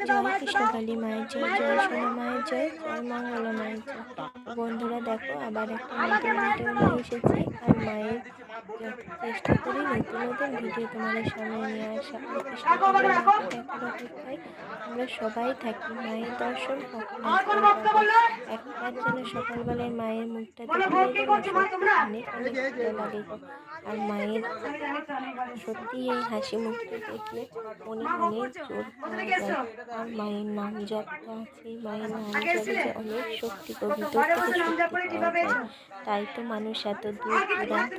কৃষ্ণকালী মায়ের জয় জয় সোনা মায়ের জয় জয় মঙ্গলা মায়ের বন্ধুরা দেখো, আবার একটা নিয়ে এসেছি, আর মায়ের চেষ্টা করি নতুন নতুন ভিডিও তোমাদের সামনে নিয়ে আসা আমরা সবাই থাকি মায়ের দর্শন একবার যেন সকালবেলায় মায়ের মুখটা অনেক অনেক লাগে। আর মায়ের সত্যি এই হাসি মুখটা দেখলে মনে অনেক জোর আর মায়ের নাম জপটা আছে মায়ের নাম জপে অনেক শক্তি যায়। তাই তো মানুষ এত দূর দূরান্ত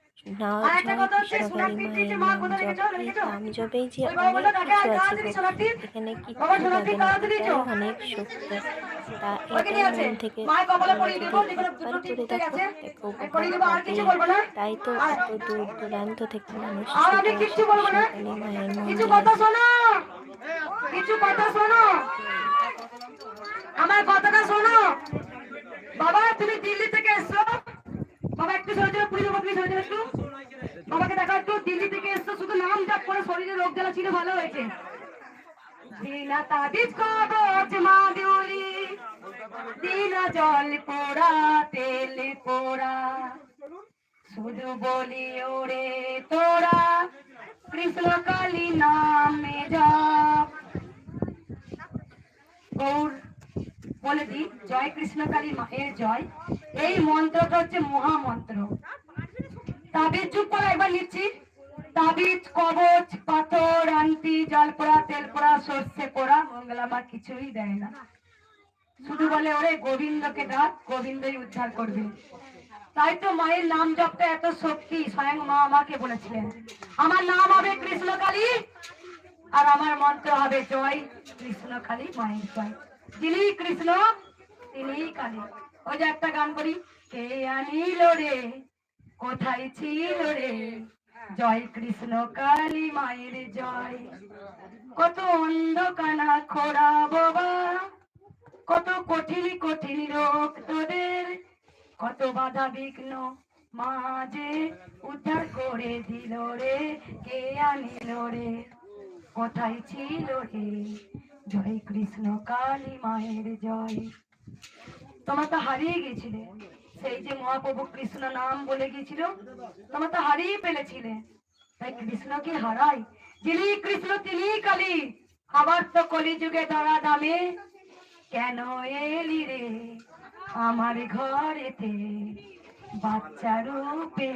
না যে অনেক কিছু আছে এখানে কিচ্ছু লাগে না এটাই অনেক শক্তি তা এটাই থেকে তাই তো এত দূর দূরান্ত থেকে মানুষ কিছু কথা শোনো। কিছু কথা শোনো। আমার কথাটা শোনো বাবা তুমি দিল্লি থেকে এসছো বাবাকে দেখো দিল্লি থেকে এসছো, শুধু নাম জাপ করে শরীরে রোগ জ্বালা ছিল, ভালো হয়েছে। জল পোড়া, তেল পোড়া। শুধু বলি ওরে তোরা, কৃষ্ণ কালী নামে জপ গৌর বলে দি জয় কৃষ্ণ কালী মায়ের জয়। এই মন্ত্রটা হচ্ছে মহামন্ত্র। তাবিজ চুপ করা, একবার নিচ্ছি তাবিজ, কবচ, পাথর আন্টি জল পোড়া, তেল পোড়া, সর্ষে পোড়া, মঙ্গলা মা কিছুই দেয় না। শুধু বলে ওরে গোবিন্দকে ডাক, গোবিন্দই উদ্ধার করবে। তাই তো মায়ের নাম জপটা এত শক্তি, স্বয়ং মা আমাকে বলেছিলেন। আমার নাম হবে কৃষ্ণকালী, আর আমার মন্ত্র হবে জয় কৃষ্ণকালী মায়ের জয়। যিনি কৃষ্ণ তিনি কালী ওই যে একটা গান করি, কে আনিল রে, কোথায় ছিল রে? জয় কৃষ্ণ কালী মায়ের জয়। কত অন্ধকানা খোড়া বাবা, কত কঠিন কঠিন রোগ তোদের, কত বাধা বিঘ্ন মাঝে উদ্ধার করে দিল রে, কে আনিল রে? কোথায় ছিল রে? জয় কৃষ্ণ, কালী মায়ের জয়। তোমরা তো হারিয়ে গেছিলে, সেই যে মহাপ্রভু কৃষ্ণ নাম বলে গিয়েছিল তোমরা তো হারিয়ে ফেলেছিলে। তাই কৃষ্ণকে হারাই, যিনি কৃষ্ণ তিনি কালী। আবার তো কলিযুগে ধরা দামে। কেন এলি রে আমার ঘরেতে? বাচ্চা রূপে।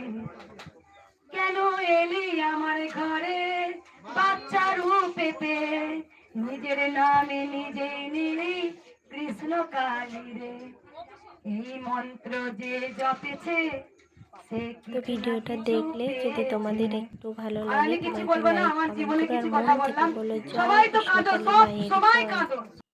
কেন এলি আমার ঘরে? বাচ্চা রূপেতে নিজের নামে নিজেই নিলি কৃষ্ণ কালী রে। এই মন্ত্র যে জপেছে ভিডিওটা দেখলে যদি তোমাদের একটু ভালো লাগে সবাই বলো জয় সবাই তো